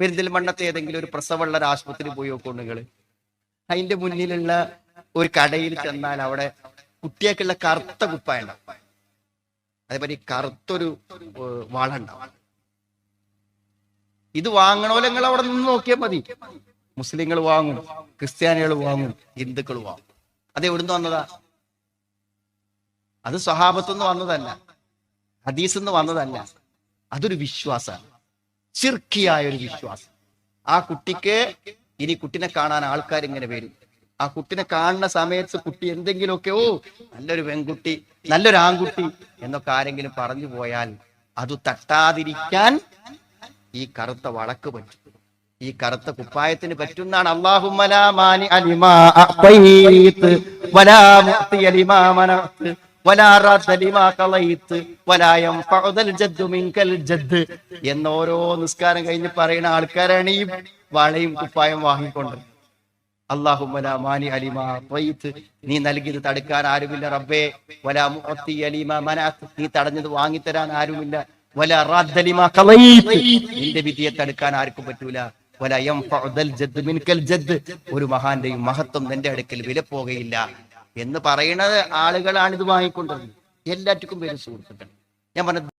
പെരിന്തൽമണ്ണത്തെ ഏതെങ്കിലും ഒരു പ്രസവമുള്ള ഒരു ആശുപത്രി പോയി നോക്കൂ നിങ്ങൾ അതിന്റെ മുന്നിലുള്ള ഒരു കടയിൽ ചെന്നാൽ അവിടെ കുട്ടിയൊക്കെയുള്ള കറുത്ത കുപ്പായ ഉണ്ടാവും. അതേപോലെ ഈ കറുത്തൊരു വള ഇത് വാങ്ങണോലെ നിങ്ങൾ അവിടെ നിന്ന് നോക്കിയാൽ മതി. മുസ്ലിങ്ങൾ വാങ്ങും ക്രിസ്ത്യാനികൾ വാങ്ങും ഹിന്ദുക്കൾ വാങ്ങും. അത് എവിടുന്ന് വന്നതാ? അത് സ്വഹാബത്തുനിന്ന് വന്നതല്ല. ഹദീസ് നിന്ന് വന്നതല്ല. അതൊരു വിശ്വാസമാണ്. ചിർക്കിയായ ഒരു വിശ്വാസം. ആ കുട്ടിക്ക് ഇനി കുട്ടിനെ കാണാൻ ആൾക്കാർ ഇങ്ങനെ വരും. ആ കുട്ടിനെ കാണുന്ന സമയത്ത് കുട്ടി എന്തെങ്കിലുമൊക്കെ ഓ നല്ലൊരു പെൺകുട്ടി നല്ലൊരു ആൺകുട്ടി എന്നൊക്കെ ആരെങ്കിലും പറഞ്ഞു പോയാൽ അത് തട്ടാതിരിക്കാൻ ഈ കറുത്ത വളക്ക് പറ്റും. ഈ കറുത്ത കുപ്പായത്തിന് പറ്റുന്നാണ് അള്ളാഹുമലാമാനി അലിമാ അഅ്തൈത്ത് വലാ മുഅ്തിയ ലിമാ മനഅ്ത് വലാ റാദ്ദ ലിമാ കളൈത്ത് വലാ യൻഫഉദൽ ജദ്ദു മിൻകൽ ജദ്ദ് എന്ന് ഓരോ നിസ്കാരം കഴിഞ്ഞ് പറയുന്ന ആൾക്കാരാണ് ഈ വളയും കുപ്പായം വാങ്ങിക്കൊണ്ട്. അള്ളാഹുമലാമാനി അലിമാ അഅ്തൈത്ത് നീ നൽകിയത് തടുക്കാൻ ആരുമില്ല റബ്ബേ. വലാ മുഅത്തി ലിമാ മനഅ്ത് നീ തടഞ്ഞത് വാങ്ങിത്തരാൻ ആരുമില്ല. വല റാദ്ദ ലിമാ കളൈത്ത് നിന്റെ വിധിയെ തടുക്കാൻ ആർക്കും പറ്റൂല. വല യൻഫഉദൽ ജദ്ദ് മിൻകൽ ജദ്ദ് ഒരു മഹാന്റെയും മഹത്വം നിന്റെ അടുക്കൽ വില പോകുകയില്ല എന്ന് പറയുന്നത് ആളുകളാണ് ഇത് വാങ്ങിക്കൊണ്ടത്. എല്ലാറ്റിക്കും പേര് സുഹൃത്തുക്കൾ ഞാൻ പറഞ്ഞ